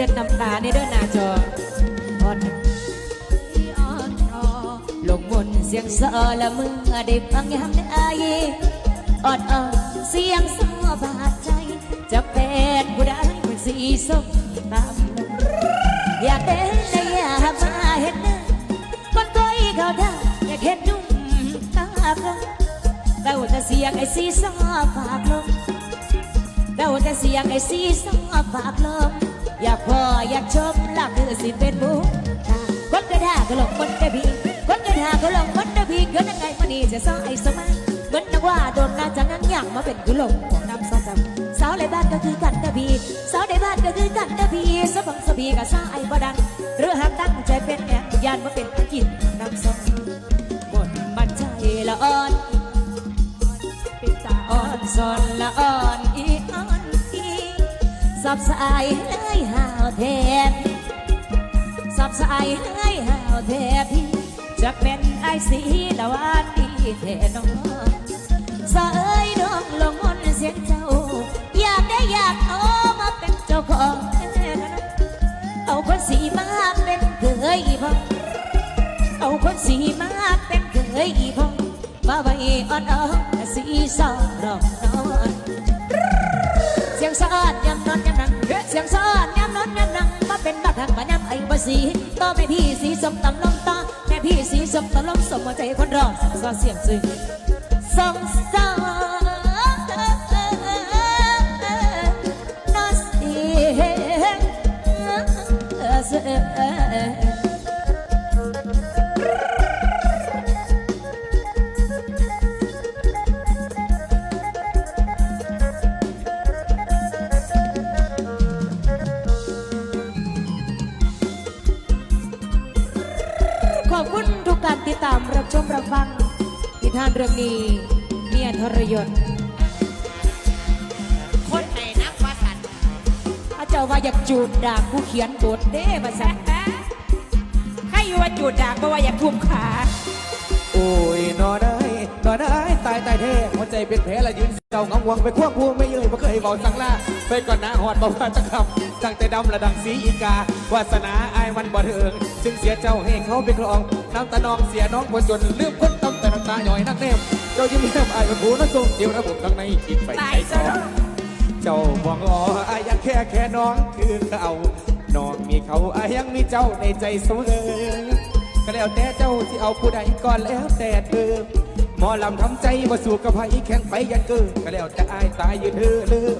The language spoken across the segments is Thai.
เส้นน้ำตาในเด้อหน้าจอพอดลงบนเสียงเสอละมือได้ฟังยามได้อายออดออเสียงสอบาดใจ จะเป็นผู้ใดผู้สีส้มตามอยากเด่นแลอยากมาเห็นหน้คนก้อยเขาดาอยากเห็นนุ่มตาเพิ่งเต้าจะเสียงไอ้สีสอฝากลมเต้าจะเสียงไอ้สีสอฝากลม อยากพออยากชมลักคือสิเป็นบุญคนกระดาก็ลงคนกระพีคนกระดาก็ลงคนกระพีเกิดยังไงมันนี่จะซ้อไอ้สมาเหมือนนักว่าโดนนาจังนั้นอยางมาเป็นกุหลงของน้ำซอจำสาวในบ้านก็คือกันกระพีสาวในบ้านก็คือกันกระพีสบังสบีกับสาวไอ้บ่ดังเรือหากตั้งใจเป็นแอบยานมาเป็นกินน้ำซอบนมันใจละอ่อนเป็นตาอ่อนสอนละอ่อน สับสายให้หาวแทนสับสายให้หาวแทนพี่จะเป็นไอสีละวานดีแทนน้องสะเอ้ยน้องลงมนเสียงเจ้า อยากได้อยากเอามาเป็นเจ้าของเอาคนสีมาเป็นเคยพอเอาคนสีมาเป็นเคยอีพงมาไว้อ่อนอ่อนสีสองรองนอนเสียงสะอาดยัง เสียงสะอาดยำน้นยำนังมาเป็นบักทางมายำไอ้บสีต่อแม่พี่สีสมตำลงตาแม่พี่สีสมตำลงสมหัวใจคนรอสอเสียงซึ้งสองสอง ชมรับฟังนิทานเรื่องนี้เมียทรยศคนไหนนักว่าสันพระเจ้าว่าอยากจูดดาบผู้เขียนบทเด้มาสั่นใครอยู่ว่าจูดดากเพราะว่าอยากทุ่มขาโอ้ยนอนได้นอนได้ตายตายเท่หัวใจเป็นแผลละยืนเศร้าเงาวังไปควงพูไม่ยืนไม่เคยเบาสังลาไปก่อนหน้าหอดบอกว่าจะคำตั้งแต่ดำระดังสีอีกาวาสนาอาย มันบ่เถิงจึงเสียเจ้าให้เขาไปครอง น้ำตาน้องเสียน้องบ่จนลืมคนตำแต่น้ำตาหน่อยนักแนมเจ้ายิ้มแย้มอายเป็นผู้น่าทรงเจียวระบบข้างในคิดไปตายซะใจต่อเจ้าบอกอ๋ออายังแค่แค่น้องคือเขาน้องมีเขาอายังมีเจ้าในใจเสมอก็แล้วแต่เจ้าที่เอาผู้ใดก่อนแล้วแต่เธอหมอลำทำใจมาสู่กับไผแข่งไปยันเกินก็แล้วแต่อายตายยืนเธอเลือ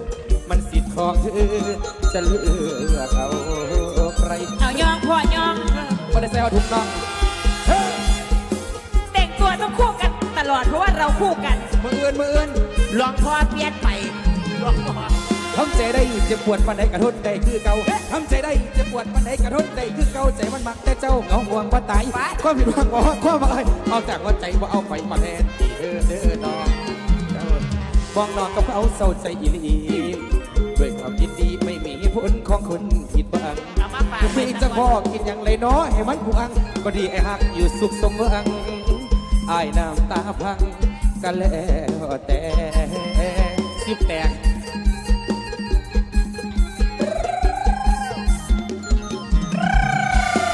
มันสิทธิ์ของเธอจะเลือก ดเพราะว่าเราคู่กัน มืออื่นมืออื่นหลวงพ่อเปลี่ยนไปหลวงพ่อทำใจได้เจ็บปวดปันใดกระทนได้คือเก่าทำใจได้เจ็บปวดปันใดกระทนได้คือเก่าใจมันมักแต่เจ้าเหงาห่วงว่าตายความผิดหวังอ๋อความว่าเอาจากว่าใจว่าเอาไปมาแทนเด้อเด้อน้องเด้อมองน้องกับเขาเศร้าใจอีหลีด้วยความยินดีไม่มีผลของคนผิดหวังเอามาฝากไว้พี่จะพ่อกินอย่างไรน้อให้มันผู้อังก็ดีไอ้หักอยู่สุขสมหวังอายน้ำตาพังกันแล้วแต่สิบแตก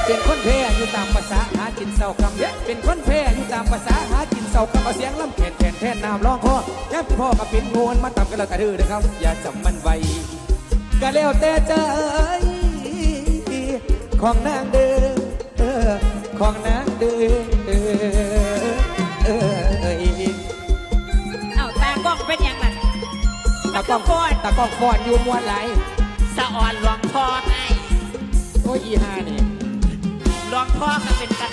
เป็นคนแพ้อยู่ตามภาษาหากินเศร้าคำเป็นคนแพ้อยู่ตามภาษาหากินเศร้าคำเอาเสียงลำแขนแขนแทนน้ำร้องคอย่ำพ่อกับเป็นโงนมาตำกันแล้วกระดื้อนะครับ อย่าจำมันไว้ก็แล้วแต่ใจของนางเด้อ ก็คอนอยู่มวนไหลสะอ่อนหลวงพ่อไอ้โอ้ยอีห้านี่หลวงพ่อก็เป็นกัน